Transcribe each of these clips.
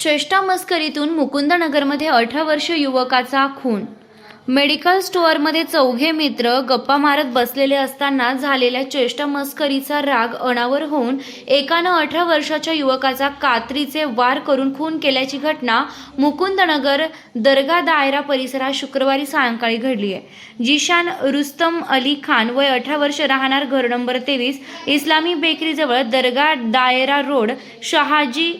चेष्टा मस्करीतून मुकुंदनगरमध्ये अठरा वर्ष युवकाचा खून. मेडिकल स्टोअरमध्ये चौघे मित्र गप्पा मारत बसलेले असताना झालेल्या चेष्टा मस्करीचा राग अनावर होऊन एकानं अठरा वर्षाच्या युवकाचा कात्रीचे वार करून खून केल्याची घटना मुकुंदनगर दर्गा दायरा परिसरात शुक्रवारी सायंकाळी घडली आहे. जिशान रुस्तम अली खान वय अठरा वर्ष राहणार घर नंबर तेवीस इस्लामी बेकरीजवळ दर्गा दायरा रोड शहाजी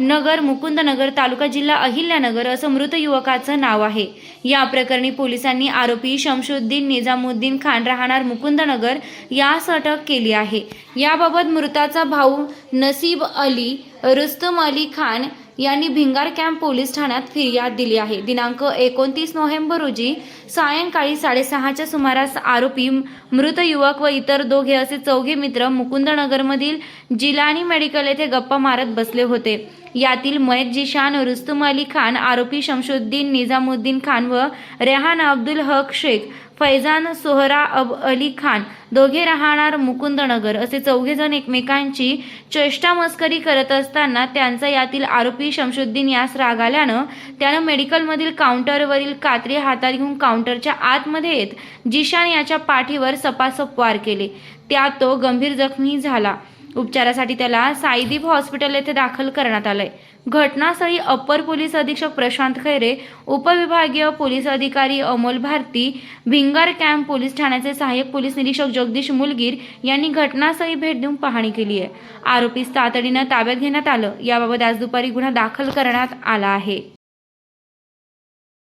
नगर मुकुंदनगर तालुका जिल्हा अहिल्यानगर असं मृत युवकाचं नाव आहे. या प्रकरणी पोलिसांनी आरोपी शमशुद्दीन निजामुद्दीन खान राहणार मुकुंदनगर यास अटक केली आहे. याबाबत मृताचा भाऊ नसीब अली रुस्तम अली खान यांनी भिंगार कॅम्प पोलीस ठाण्यात फिर्याद दिली आहे. दिनांक एकोणतीस नोव्हेंबर रोजी सायंकाळी साडेसहाच्या सुमारास आरोपी मृत युवक व इतर दोघे असे चौघे मित्र मुकुंदनगरमधील जिलानी मेडिकल येथे गप्पा मारत बसले होते. यातील मयत जिशान रुस्तुम अली खान आरोपी शमशुद्दीन निजामुद्दीन खान व रेहान अब्दुल हक शेख फैजान सोहरा अब अली खान दोघे राहणार मुकुंदनगर असे चौघेजण एकमेकांची चेष्टा मस्करी करत असताना त्यांचा यातील आरोपी शमशुद्दीन यास राग आल्यानं त्यानं मेडिकलमधील काउंटरवरील कात्री हातात घेऊन काउंटरच्या आतमध्ये येत जिशान याच्या पाठीवर सपासप वार केले. त्यात तो गंभीर जखमी झाला. उपचारासाठी त्याला साईदीप हॉस्पिटल येथे दाखल करण्यात आलंय. घटनास्थळी अप्पर पोलीस अधीक्षक प्रशांत खैरे उपविभागीय पोलीस अधिकारी अमोल भारती भिंगार कॅम्प पोलीस ठाण्याचे सहाय्यक पोलीस निरीक्षक जगदीश मुलगीर यांनी घटनास्थळी भेट देऊन पाहणी केली आहे. आरोपीस तातडीनं ताब्यात घेण्यात आलं. याबाबत आज दुपारी गुन्हा दाखल करण्यात आला आहे.